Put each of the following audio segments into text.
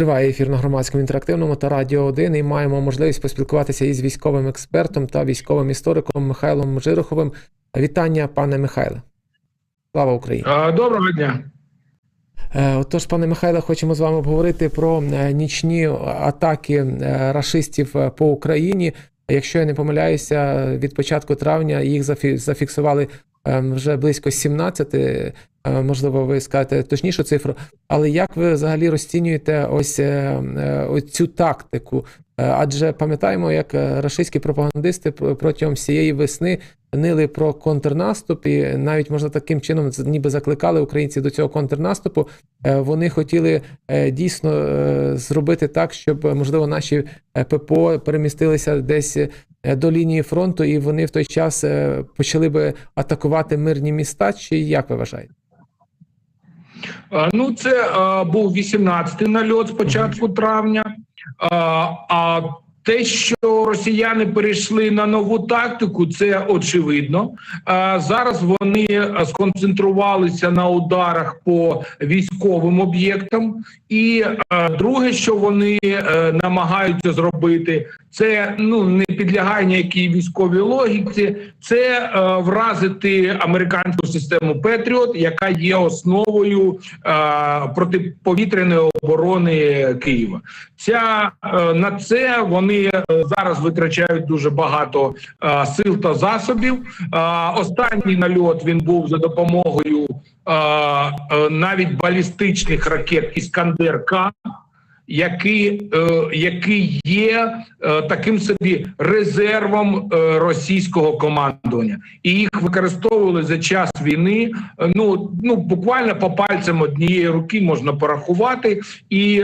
Триває ефір на громадському інтерактивному та радіо 1 і маємо можливість поспілкуватися із військовим експертом та військовим істориком Михайлом Жироховим. Вітання, пане Михайле. Слава Україні! Доброго дня. Е, Отож, пане Михайле, хочемо з вами обговорити про е, нічні атаки е, рашистів по Україні. Якщо я не помиляюся, від початку травня їх зафіксували вже близько 17, е, можливо, ви скажете точнішу цифру. Але як ви взагалі розцінюєте ось, е, е, цю тактику? Адже пам'ятаємо, як рашистські пропагандисти протягом всієї весни нили про контрнаступ, і навіть можна таким чином ніби закликали українців до цього контрнаступу. Вони хотіли дійсно зробити так, щоб можливо наші ППО перемістилися десь до лінії фронту, і вони в той час е, почали би атакувати мирні міста. Чи як ви вважаєте? Ну, це а, був 18-й нальот з початку травня. А, а те, що росіяни перейшли на нову тактику, це очевидно. А, зараз вони сконцентрувалися на ударах по військовим об'єктам. І а, друге, що вони е, намагаються зробити, це ну не підлягає ніякій військовій логіці. Це е, вразити американську систему Петріот, яка є основою е, протиповітряної оборони Києва. Ця е, на це вони е, зараз витрачають дуже багато е, сил та засобів. Е, останній нальот він був за допомогою е, е, навіть балістичних ракет Іскандер К який, е, який є е, таким собі резервом е, російського командування, і їх використовували за час війни. Ну ну буквально по пальцям однієї руки можна порахувати, і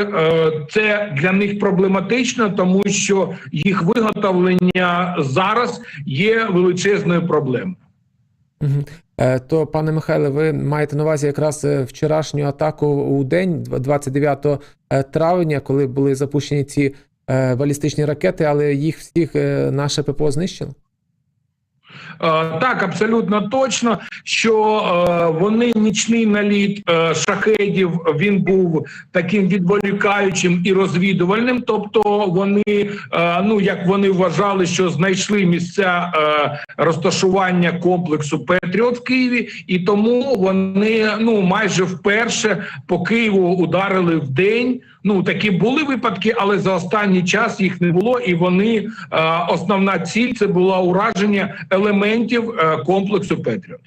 це для них проблематично, тому що їх виготовлення зараз є величезною проблемою. Е, То, пане Михайле, ви маєте на увазі якраз е, вчорашню атаку у день, дв- 29 е, травня, коли були запущені ці балістичні ракети, але їх всіх наше ППО знищило? Е, Так, абсолютно точно, що е, вони нічний наліт е, шахедів він був таким відволікаючим і розвідувальним. Тобто, вони ну як вони вважали, що знайшли місця розташування комплексу Петріот в Києві, і тому вони ну майже вперше по Києву ударили в день. Ну такі були випадки, але за останній час їх не було, і вони е, основна ціль це була ураження елементів е, комплексу Петріот.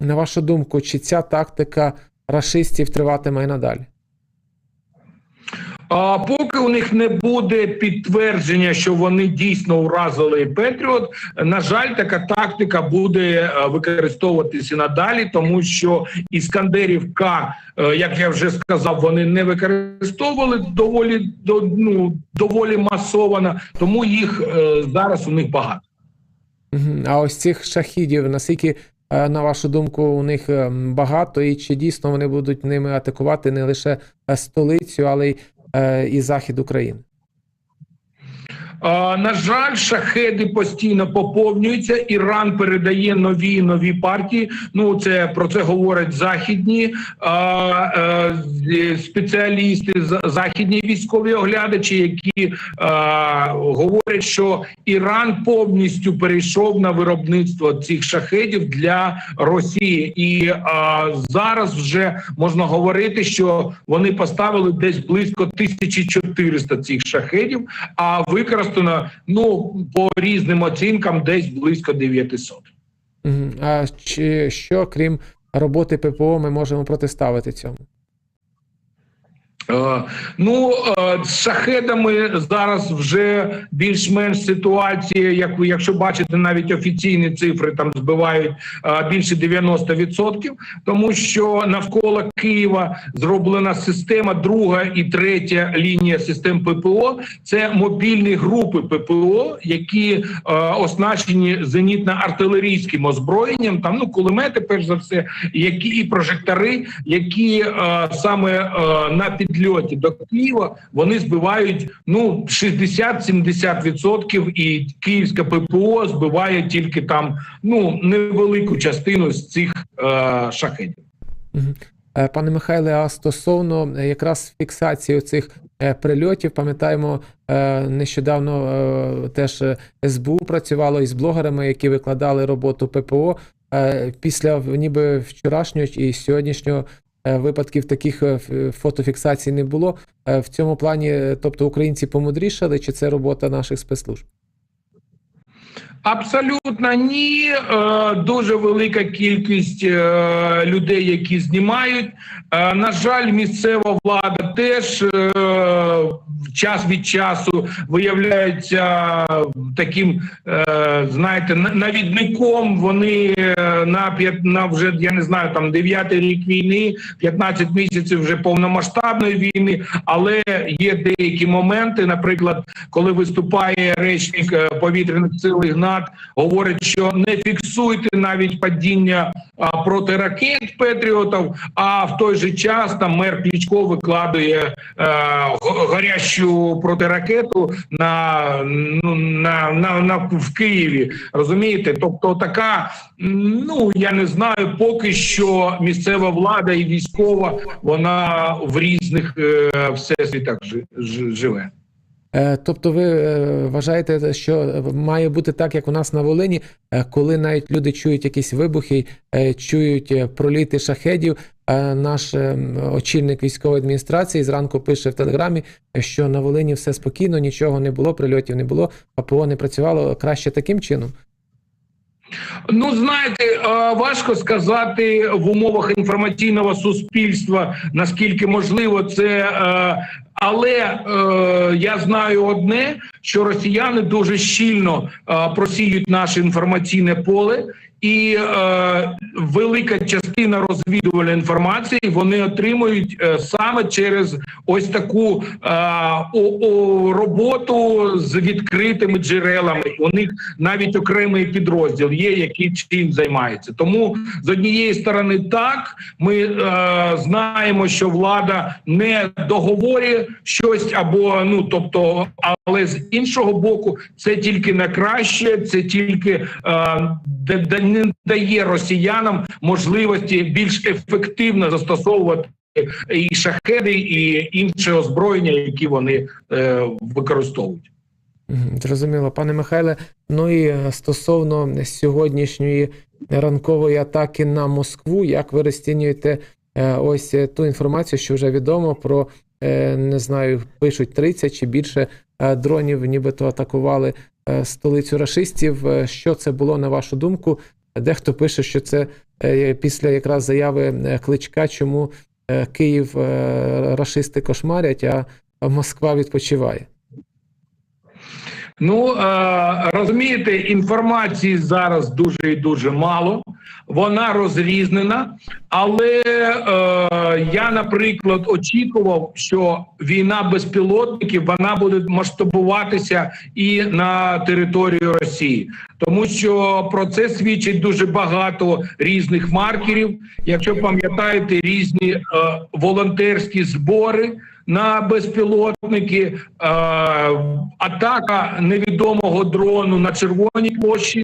На вашу думку, чи ця тактика рашистів триватиме і надалі? А поки у них не буде підтвердження, що вони дійсно уразили Петріот, на жаль, така тактика буде е, використовуватися надалі, тому що іскандерів К, е, як я вже сказав, вони не використовували доволі до- ну, доволі масовано, тому їх е, зараз у них багато. А ось цих шахідів, наскільки, на вашу думку, у них е, багато, і чи дійсно вони будуть ними атакувати не лише столицю, але й і захід України? На жаль, шахеди постійно поповнюються. Іран передає нові нові партії. Ну це про це говорять західні е, спеціалісти, західні військові оглядачі, які говорять, що Іран повністю перейшов на виробництво цих шахедів для Росії, і зараз вже можна говорити, що вони поставили десь близько 1400 цих шахедів, а використано ну по різним оцінкам десь близько 900. А чи що, крім роботи ППО, ми можемо протиставити цьому? Е, Ну е, з шахедами зараз вже більш-менш ситуація. Як ви, якщо бачите, навіть офіційні цифри там збивають е, більше 90%, тому що навколо Києва зроблена система, друга і третя лінія систем ППО. Це мобільні групи ППО, які оснащені зенітно-артилерійським озброєнням. Там ну кулемети, перш за все, які і прожектори, які саме на підльоті до Києва вони збивають ну 60-70% і київська ППО збиває тільки там ну невелику частину з цих е, шахедів. Е, Пане Михайле, а стосовно е, якраз фіксації цих е, прильотів. Пам'ятаємо, нещодавно теж СБУ працювало із блогерами, які викладали роботу ППО. Після ніби вчорашнього і сьогоднішнього випадків таких е, фотофіксацій не було. Е, В цьому плані, е, тобто українці помудрішали, чи це робота наших спецслужб? Абсолютно ні. Е, Дуже велика кількість е, людей, які знімають. Е, На жаль, місцева влада теж час від часу виявляється таким, знаєте, на- навідником. Вони на на вже я не знаю, там дев'ятий рік війни, 15 місяців вже повномасштабної війни. Але є деякі моменти, наприклад, коли виступає речник повітряних сил Ігнат, говорить, що не фіксуйте навіть падіння а, протиракет Петріотів, а в той же час там мер Кличко викладує е, го- горящу протиракету на, ну, на, на, на в Києві. Розумієте? Тобто, така ну я не знаю, поки що місцева влада і військова вона в різних е, всесвітах жи- жи- живе. Е, Тобто, ви е, вважаєте, що має бути так, як у нас на Волині, е, коли навіть люди чують якісь вибухи, чують проліти шахедів. Наш очільник військової адміністрації зранку пише в телеграмі, що на Волині все спокійно, нічого не було, прильотів не було, ППО не працювало краще таким чином. Ну, знаєте, важко сказати в умовах інформаційного суспільства, наскільки можливо це. Але е, я знаю одне, що росіяни дуже щільно е, просіють наше інформаційне поле, і е, велика частина розвідувальної інформації вони отримують е, саме через ось таку е, о, о, роботу з відкритими джерелами. У них навіть окремий підрозділ є, який чим займається. Тому з однієї сторони, так ми е, знаємо, що влада не договорює щось або ну тобто, але з іншого боку, це тільки на краще, це тільки е, не дає росіянам можливості більш ефективно застосовувати. І шахеди, і інше озброєння, які вони е, використовують. Зрозуміло, пане Михайле. Ну і е, стосовно сьогоднішньої ранкової атаки на Москву, як ви розцінюєте е, ось е, ту інформацію, що вже відомо про не знаю, пишуть 30 чи більше е, дронів, нібито атакували е, столицю рашистів. Е, Що це було на вашу думку? Дехто пише, що це е, після якраз заяви е, кличка, чому е, Київ е, рашисти кошмарять, а Москва відпочиває. Ну е, розумієте, інформації зараз дуже і дуже мало. Вона розрізнена, але е, я, наприклад, очікував, що війна безпілотників вона буде масштабуватися і на територію Росії, тому що про це свідчить дуже багато різних маркерів. Якщо пам'ятаєте, різні е, волонтерські збори на безпілотники, е, атака невідомого дрону на Червоній площі,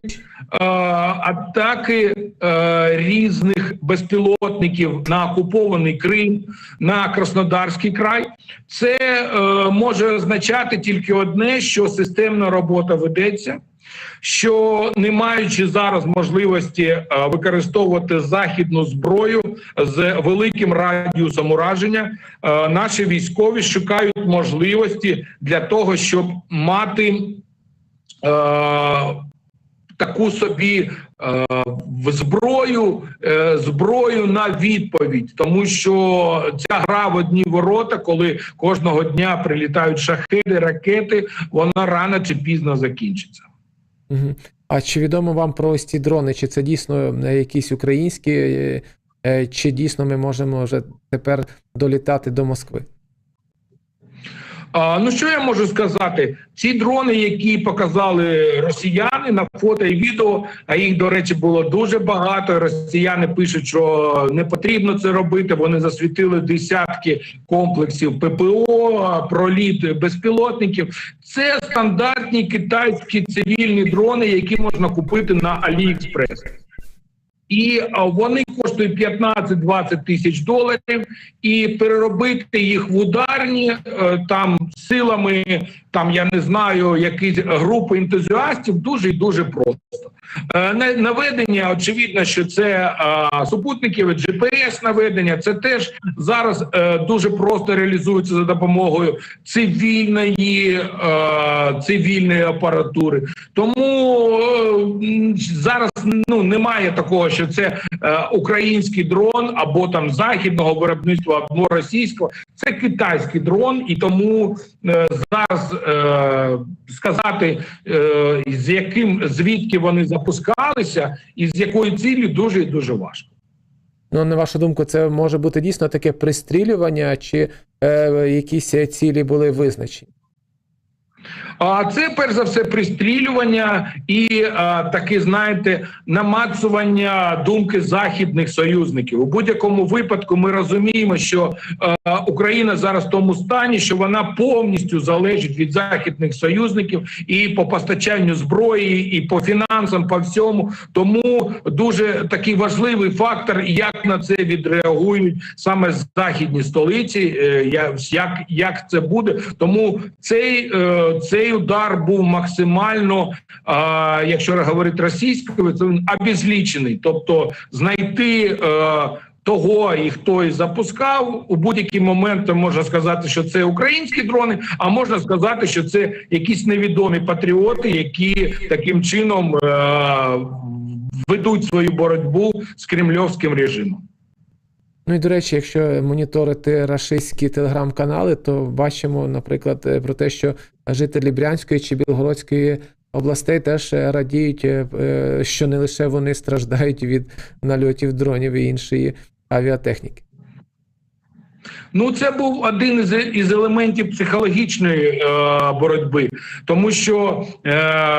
атаки е, різних безпілотників на окупований Крим, на Краснодарський край. Це е, може означати тільки одне: що системна робота ведеться. Що не маючи зараз можливості е, використовувати західну зброю з великим радіусом ураження, е, наші військові шукають можливості для того, щоб мати е, таку собі е, зброю, е, зброю на відповідь, тому що ця гра в одні ворота, коли кожного дня прилітають шахеди, ракети, вона рано чи пізно закінчиться. А чи відомо вам про ось ці дрони? Чи це дійсно е, якісь українські, е, е, чи дійсно ми можемо вже тепер долітати до Москви? А, ну що я можу сказати? Ці дрони, які показали росіяни на фото і відео, а їх, до речі, було дуже багато. Росіяни пишуть, що не потрібно це робити. Вони засвітили десятки комплексів ППО, проліт безпілотників. Це стандартні китайські цивільні дрони, які можна купити на Аліекспрес. І вони коштують 15-20 тисяч доларів, і переробити їх в ударні е, там силами, там я не знаю, якісь групи ентузіастів дуже і дуже просто. Е, Наведення, очевидно, що це е, супутникове GPS наведення. Це теж зараз дуже просто реалізується за допомогою цивільної цивільної апаратури. Тому зараз ну немає такого, що це е, український дрон або там західного виробництва, або російського. Це китайський дрон, і тому е, зараз е, сказати, е, з яким звідки вони запускалися, і з якою цілі дуже і дуже важко. Ну, на вашу думку, це може бути дійсно таке пристрілювання, чи е, якісь цілі були визначені? А це перш за все пристрілювання і а, таке, знаєте, намацування думки західних союзників. У будь-якому випадку ми розуміємо, що а, Україна зараз в тому стані, що вона повністю залежить від західних союзників і по постачанню зброї, і по фінансам, по всьому. Тому дуже такий важливий фактор, як на це відреагують саме західні столиці. е, Як, як це буде? Тому цей, е, цей удар був максимально, а, якщо говорити російською, це він обезлічений, тобто знайти. е, Того і хто і запускав у будь-який момент можна сказати, що це українські дрони, а можна сказати, що це якісь невідомі патріоти, які таким чином е- ведуть свою боротьбу з кремльовським режимом. Ну і до речі, якщо моніторити рашистські телеграм-канали, то бачимо, наприклад, е, про те, що жителі Брянської чи Білгородської областей теж е, радіють, е, що не лише вони страждають від нальотів дронів і іншої авіатехніки. Ну, це був один із, із елементів психологічної е, боротьби, тому що е,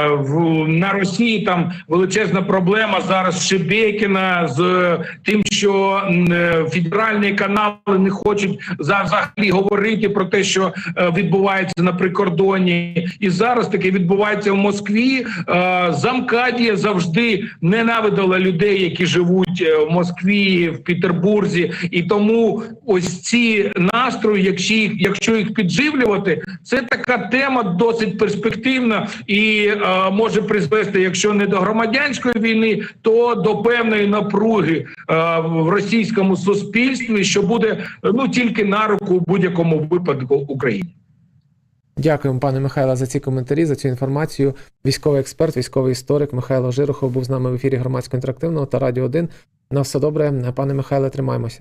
в, на Росії там величезна проблема зараз Шебекіна з тим, що е, федеральні канали не хочуть за- взагалі говорити про те, що е, відбувається на прикордоні, і зараз таке відбувається в Москві. Е, Замкадія завжди ненавидила людей, які живуть в Москві, в Петербурзі, і тому ось ці настрої, якщо їх, якщо їх підживлювати, це така тема досить перспективна і може призвести, якщо не до громадянської війни, то до певної напруги в російському суспільстві, що буде ну тільки на руку будь-якому випадку Україні. Дякуємо, пане Михайло, за ці коментарі, за цю інформацію. Військовий експерт, військовий історик Михайло Жирохов був з нами в ефірі громадсько інтерактивного та радіо 1. На все добре, пане Михайле, тримаємося.